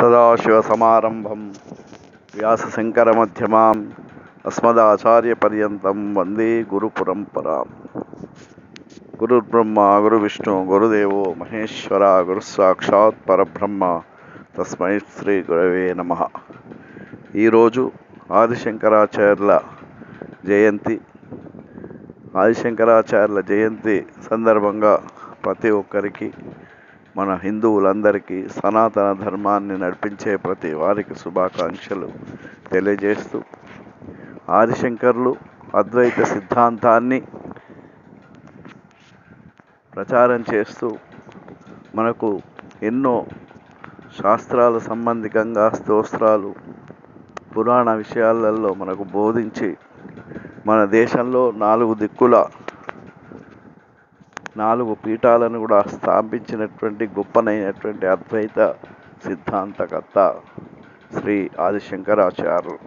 సదాశివసమారంభం వ్యాసశంకరమధ్యమాం అస్మదాచార్యపర్యంతం వందే గురుపరంపరాం గురు గురువిష్ణు గురుదేవో మహేశ్వర గురుసాక్షాత్ పరబ్రహ్మ తస్మై శ్రీ గురవే నమ ఈరోజు ఆదిశంకరాచార్యుల జయంతి. ఆదిశంకరాచార్యుల జయంతి సందర్భంగా ప్రతి ఒక్కరికి మన హిందువులందరికీ సనాతన ధర్మాన్ని నడిపించే ప్రతి వారికి శుభాకాంక్షలు తెలియజేస్తూ ఆదిశంకర్లు అద్వైత సిద్ధాంతాన్ని ప్రచారం చేస్తూ మనకు ఎన్నో శాస్త్రాల సంబంధికంగా స్తోత్రాలు పురాణ విషయాలలో మనకు బోధించి మన దేశంలో నాలుగు దిక్కుల నాలుగు పీఠాలను కూడా స్థాపించినటువంటి గొప్పనైనటువంటి అద్వైత సిద్ధాంతకర్త శ్రీ ఆదిశంకరాచార్యులు.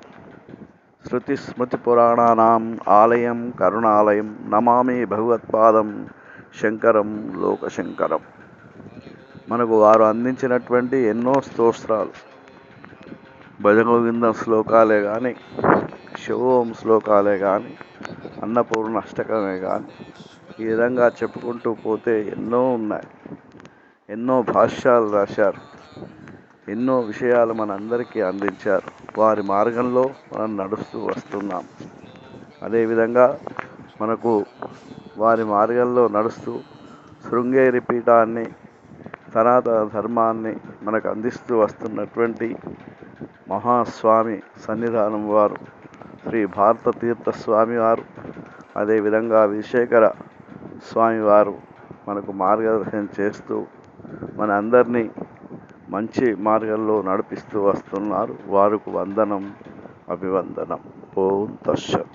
శృతి స్మృతి పురాణానాం ఆలయం కరుణాలయం నమామి భగవత్పాదం శంకరం లోకశంకరం. మనకు వారు అందించినటువంటి ఎన్నో స్తోత్రాలు. భజగోవిందం శ్లోకాలే కానీ శివోం శ్లోకాలే కానీ అన్నపూర్ణ అష్టకమే కానీ ఈ విధంగా చెప్పుకుంటూ పోతే ఎన్నో ఉన్నాయి. ఎన్నో భాష్యాలు రాశారు. ఎన్నో విషయాలు మనందరికీ అందించారు. వారి మార్గంలో మనం నడుస్తూ వస్తున్నాం. అదేవిధంగా మనకు వారి మార్గంలో నడుస్తూ శృంగేరి పీఠాన్ని సనాతన ధర్మాన్ని మనకు అందిస్తూ వస్తున్నటువంటి మహాస్వామి సన్నిధానం వారు. శ్రీ భారత తీర్థ స్వామి వారు. అదేవిధంగా విశేఖర స్వామివారు మనకు మార్గదర్శనం చేస్తూ మన అందరినీ మంచి మార్గంలో నడిపిస్తూ వస్తున్నారు. వారికి వందనం అభివందనం. ఓం తస్సత్